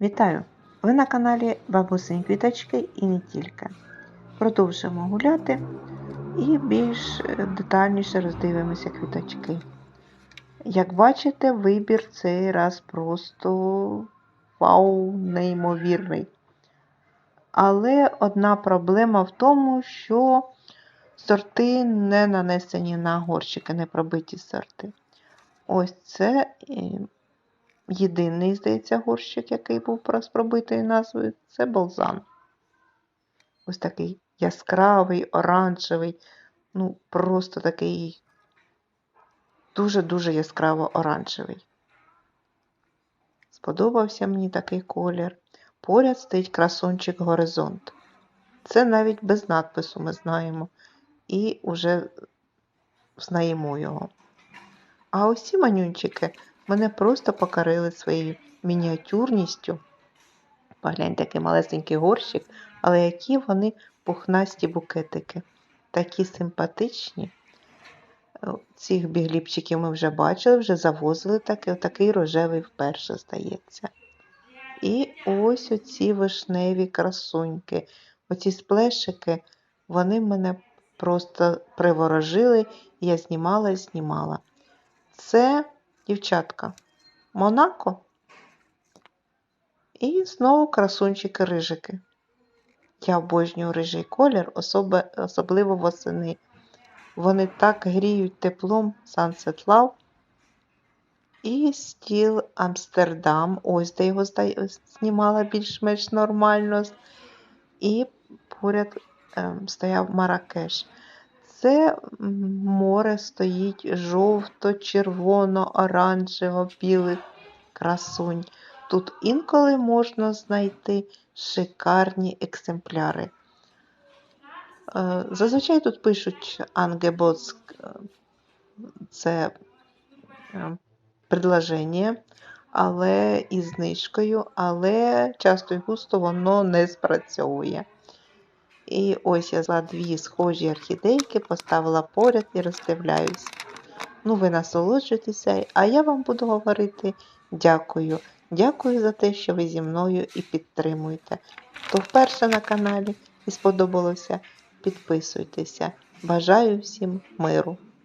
Вітаю! Ви на каналі Бабусині Квіточки і не тільки. Продовжуємо гуляти і більш е, детальніше роздивимося квіточки. Як бачите, вибір цей раз просто вау, неймовірний. Але одна проблема в тому, що сорти не нанесені на горщики, не пробиті сорти. Ось це єдиний, здається, горщик, який був з пробитою назвою, це болзан. Ось такий яскравий, оранжевий, ну, просто такий дуже-дуже яскраво оранжевий. Сподобався мені такий колір. Поряд стоїть красунчик горизонт. Це навіть без надпису ми знаємо. І вже знаємо його. А ось ці манюнчики мене просто покорили своєю мініатюрністю. Погляньте, який малесенький горщик, але які вони пухнасті букетики. Такі симпатичні. Е, Цих бігліпчиків ми вже бачили, вже завозили таки, такий рожевий вперше, здається. І ось оці вишневі красуньки. Оці сплешики, вони мене просто приворожили, я знімала і знімала. Це дівчатка Монако. І знову красунчики-рижики. Я обожнюю рижий колір, особливо восени. Вони так гріють теплом Sunset Love. І стіл Амстердам, ось де його знімала більш-менш нормально. І поряд ем, стояв Маракеш. Це море стоїть жовто, червоно, оранжево, білих красунь. Тут інколи можна знайти шикарні екземпляри. Е, Зазвичай тут пишуть ангебоц, це е, предложення, але із знижкою, але часто і густо воно не спрацьовує. І ось я зла дві схожі орхідейки, поставила поряд і роздивляюсь. Ну, ви насолоджуєтеся, а я вам буду говорити дякую. Дякую за те, що ви зі мною і підтримуєте. Хто вперше на каналі і сподобалося, підписуйтеся. Бажаю всім миру!